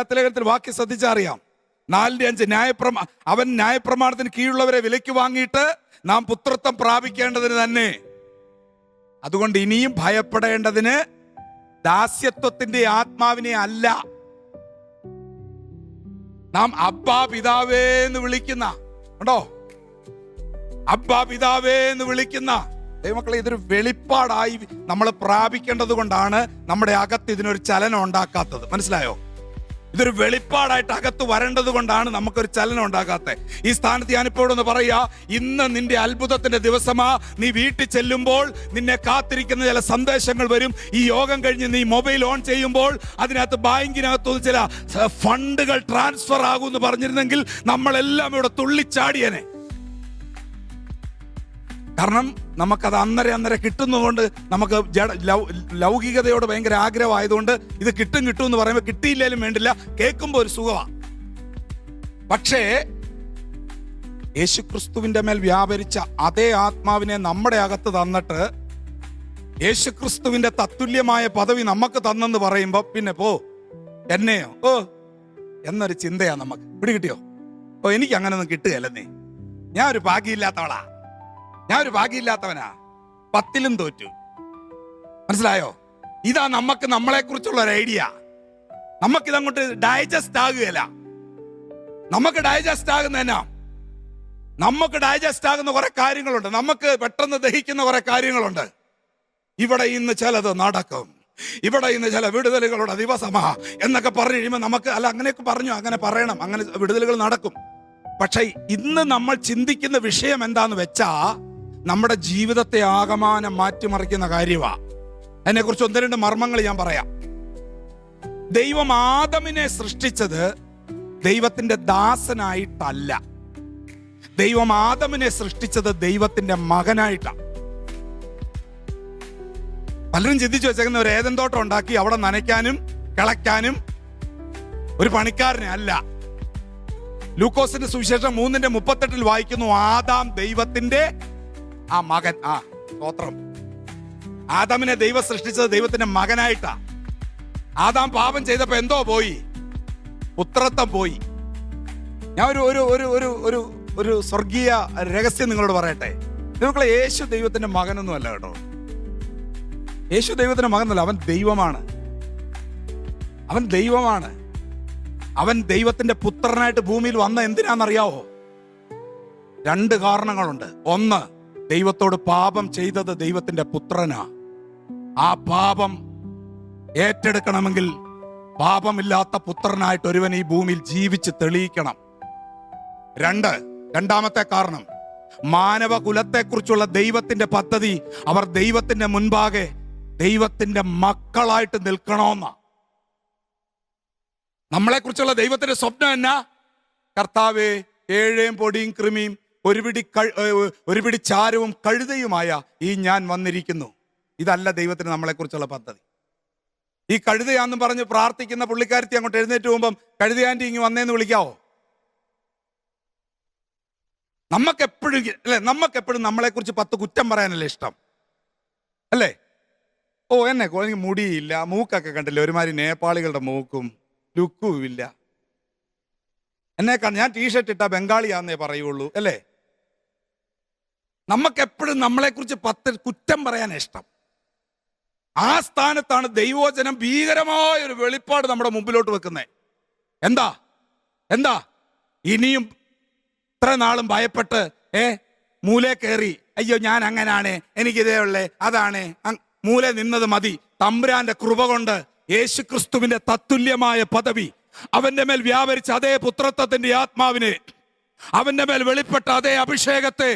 ലേഖനത്തിൽ വാക്യം ശ്രദ്ധിച്ചറിയാം. നാലിന്റെ അഞ്ച് ന്യായപ്രമാ അവൻ ന്യായപ്രമാണത്തിന് കീഴുള്ളവരെ വിലയ്ക്ക് വാങ്ങിയിട്ട് നാം പുത്രത്വം പ്രാപിക്കേണ്ടതിന് തന്നെ. അതുകൊണ്ട് ഇനിയും ഭയപ്പെടേണ്ടതിന് ദാസ്യത്വത്തിന്റെ ആത്മാവിനെ അല്ല. നാം അബ്ബാ പിതാവേ എന്ന് വിളിക്കുന്ന ഉണ്ടോ? അബ്ബാ പിതാവേ എന്ന് വിളിക്കുന്ന ദൈവമക്കളെ ഇതൊരു വെളിപ്പാടായി നമ്മൾ പ്രാപിക്കേണ്ടത് കൊണ്ടാണ് നമ്മുടെ അകത്ത് ഇതിനൊരു ചലനം ഉണ്ടാക്കാത്തത്. മനസ്സിലായോ? ഇതൊരു വെളിപ്പാടായിട്ട് അകത്ത് വരേണ്ടത് കൊണ്ടാണ് നമുക്കൊരു ചലനം ഉണ്ടാകാത്തത് ഈ സ്ഥാനത്ത് ഞാനിപ്പോഴൊന്ന് പറയാ ഇന്ന് നിന്റെ അത്ഭുതത്തിന്റെ ദിവസമാ. നീ വീട്ടിൽ ചെല്ലുമ്പോൾ നിന്നെ കാത്തിരിക്കുന്ന ചില സന്ദേശങ്ങൾ വരും. ഈ യോഗം കഴിഞ്ഞ് നീ മൊബൈൽ ഓൺ ചെയ്യുമ്പോൾ അതിനകത്ത് ബാങ്കിനകത്ത് ചില ഫണ്ടുകൾ ട്രാൻസ്ഫർ ആകുമെന്ന് പറഞ്ഞിരുന്നെങ്കിൽ നമ്മളെല്ലാം ഇവിടെ തുള്ളിച്ചാടിയനെ. കാരണം നമുക്കത് അന്നേരം അന്നേരം കിട്ടുന്നതുകൊണ്ട് നമുക്ക് ലൗകികതയോട് ഭയങ്കര ആഗ്രഹമായതുകൊണ്ട് ഇത് കിട്ടും കിട്ടും എന്ന് പറയുമ്പോൾ കിട്ടിയില്ലേലും വേണ്ടില്ല. കേൾക്കുമ്പോൾ ഒരു സുഖമാണ് പക്ഷേ യേശുക്രിസ്തുവിന്റെ മേൽ വ്യാപരിച്ച അതേ ആത്മാവിനെ നമ്മുടെ അകത്ത് തന്നിട്ട് യേശുക്രിസ്തുവിന്റെ തത്തുല്യമായ പദവി നമുക്ക് തന്നെന്ന് പറയുമ്പോൾ പിന്നെ പോ എന്നെയോ? ഓ എന്നൊരു ചിന്തയാണ് നമുക്ക്. പിടികിട്ടിയോ? ഓ എനിക്ക് അങ്ങനൊന്നും കിട്ടുകയല്ലേ ഞാൻ ഒരു ഭാഗ്യമില്ലാത്തവളാ. ഞാൻ ഒരു ഭാഗ്യമില്ലാത്തവനാ. പത്തിലും തോറ്റു. മനസ്സിലായോ? ഇതാ നമുക്ക് നമ്മളെ കുറിച്ചുള്ള ഒരു ഐഡിയ. നമുക്കിതങ്ങോട്ട് ഡൈജസ്റ്റ് ആകുകയല്ല. നമുക്ക് ഡൈജസ്റ്റ് ആകുന്ന എന്നാ? നമുക്ക് ഡൈജസ്റ്റ് ആകുന്ന കുറെ കാര്യങ്ങളുണ്ട്. നമുക്ക് പെട്ടെന്ന് ദഹിക്കുന്ന കുറെ കാര്യങ്ങളുണ്ട്. ഇവിടെ ഇന്ന് ചിലത് നടക്കും. ഇവിടെ ഇന്ന് ചില വിടുതലുകളുടെ ദിവസമാ എന്നൊക്കെ പറഞ്ഞു കഴിയുമ്പോൾ നമുക്ക് അല്ല അങ്ങനെയൊക്കെ പറഞ്ഞു അങ്ങനെ പറയണം. അങ്ങനെ വിടുതലുകൾ നടക്കും. പക്ഷെ ഇന്ന് നമ്മൾ ചിന്തിക്കുന്ന വിഷയം എന്താന്ന് വെച്ചാ നമ്മുടെ ജീവിതത്തെ ആകമാനം മാറ്റിമറിക്കുന്ന കാര്യമാ അതിനെക്കുറിച്ച് ഒന്ന് രണ്ട് മർമ്മങ്ങൾ ഞാൻ പറയാം. ദൈവം ആദമിനെ സൃഷ്ടിച്ചത് ദൈവത്തിന്റെ ദാസനായിട്ടല്ല. ദൈവം ആദമിനെ സൃഷ്ടിച്ചത് ദൈവത്തിന്റെ മകനായിട്ടാണ് പലരും ചിന്തിച്ചു വെച്ചേക്കുന്ന ഒരു ഏതൻ തോട്ടം ഉണ്ടാക്കി അവിടെ നനയ്ക്കാനും കിളയ്ക്കാനും ഒരു പണിക്കാരനെ അല്ല. ലൂക്കോസിന്റെ സുവിശേഷം മൂന്നിന്റെ മുപ്പത്തെട്ടിൽ വായിക്കുന്നു ആദാം ദൈവത്തിന്റെ ആ മകൻ ആ സ്തോത്രം. ആദാമിനെ ദൈവം സൃഷ്ടിച്ചത് ദൈവത്തിന്റെ മകനായിട്ടാ. ആദാം പാപം ചെയ്തപ്പോ എന്തോ പോയി? പുത്രത്വം പോയി. ഞാൻ ഒരു ഒരു ഒരു ഒരു ഒരു ഒരു സ്വർഗീയ രഹസ്യം നിങ്ങളോട് പറയട്ടെ. നിങ്ങളെ യേശു ദൈവത്തിന്റെ മകനൊന്നും അല്ല കേട്ടോ. യേശു ദൈവത്തിന്റെ മകനല്ല അവൻ ദൈവമാണ്. അവൻ ദൈവമാണ്. അവൻ ദൈവത്തിന്റെ പുത്രനായിട്ട് ഭൂമിയിൽ വന്ന എന്തിനാണെന്നറിയാവോ? രണ്ട് കാരണങ്ങളുണ്ട്. ഒന്ന് ദൈവത്തോട് പാപം ചെയ്തത് ദൈവത്തിന്റെ പുത്രനാ. ആ പാപം ഏറ്റെടുക്കണമെങ്കിൽ പാപമില്ലാത്ത പുത്രനായിട്ട് ഒരുവൻ ഈ ഭൂമിയിൽ ജീവിച്ച് തെളിയിക്കണം. രണ്ട് രണ്ടാമത്തെ കാരണം മാനവ കുലത്തെക്കുറിച്ചുള്ള ദൈവത്തിന്റെ പദ്ധതി അവർ ദൈവത്തിന്റെ മുൻപാകെ ദൈവത്തിന്റെ മക്കളായിട്ട് നിൽക്കണമെന്ന. നമ്മളെക്കുറിച്ചുള്ള ദൈവത്തിന്റെ സ്വപ്നം എന്നാ? കർത്താവേ ഏഴേം പൊടിയും കൃമിയും ഒരു പിടി ഒരു പിടി ചാരവും കഴുതയുമായ ഈ ഞാൻ വന്നിരിക്കുന്നു. ഇതല്ല ദൈവത്തിന് നമ്മളെക്കുറിച്ചുള്ള പദ്ധതി. ഈ കഴുതയാന്നും പറഞ്ഞ് പ്രാർത്ഥിക്കുന്ന പുള്ളിക്കാരത്തി അങ്ങോട്ട് എഴുന്നേറ്റ് പോകുമ്പം കഴുതയാന്റി ഇങ്ങ് വന്നേന്ന് വിളിക്കാവോ? നമുക്കെപ്പോഴും അല്ലെ നമുക്കെപ്പോഴും നമ്മളെ കുറിച്ച് പത്ത് കുറ്റം പറയാനല്ലേ ഇഷ്ടം. അല്ലേ? ഓ എന്നെ എനിക്ക് മുടിയില്ല മൂക്കൊക്കെ കണ്ടില്ല ഒരുമാതിരി നേപ്പാളികളുടെ മൂക്കും ലുക്കുമില്ല. എന്നെ ഞാൻ ടീഷർട്ട് ഇട്ട ബംഗാളിയാന്നേ പറയുള്ളൂ അല്ലേ? നമുക്കെപ്പോഴും നമ്മളെ കുറിച്ച് പത്ത് കുറ്റം പറയാൻ ഇഷ്ടം. ആ സ്ഥാനത്താണ് ദൈവോചനം ഭീകരമായ ഒരു വെളിപ്പാട് നമ്മുടെ മുമ്പിലോട്ട് വെക്കുന്നത് എന്താ? എന്താ? ഇനിയും ഇത്ര നാളും ഭയപ്പെട്ട് ഏ മൂലെ കയറി അയ്യോ ഞാൻ അങ്ങനാണ് എനിക്കിതേ ഉള്ളേ അതാണ് മൂല നിന്നത് മതി. തമ്പുരാന്റെ കൃപ കൊണ്ട് യേശു ക്രിസ്തുവിന്റെ തത്തുല്യമായ പദവി അവന്റെ മേൽ വ്യാപരിച്ച അതേ പുത്രത്വത്തിന്റെ ആത്മാവിനെ അവന്റെ മേൽ വെളിപ്പെട്ട അതേ അഭിഷേകത്തെ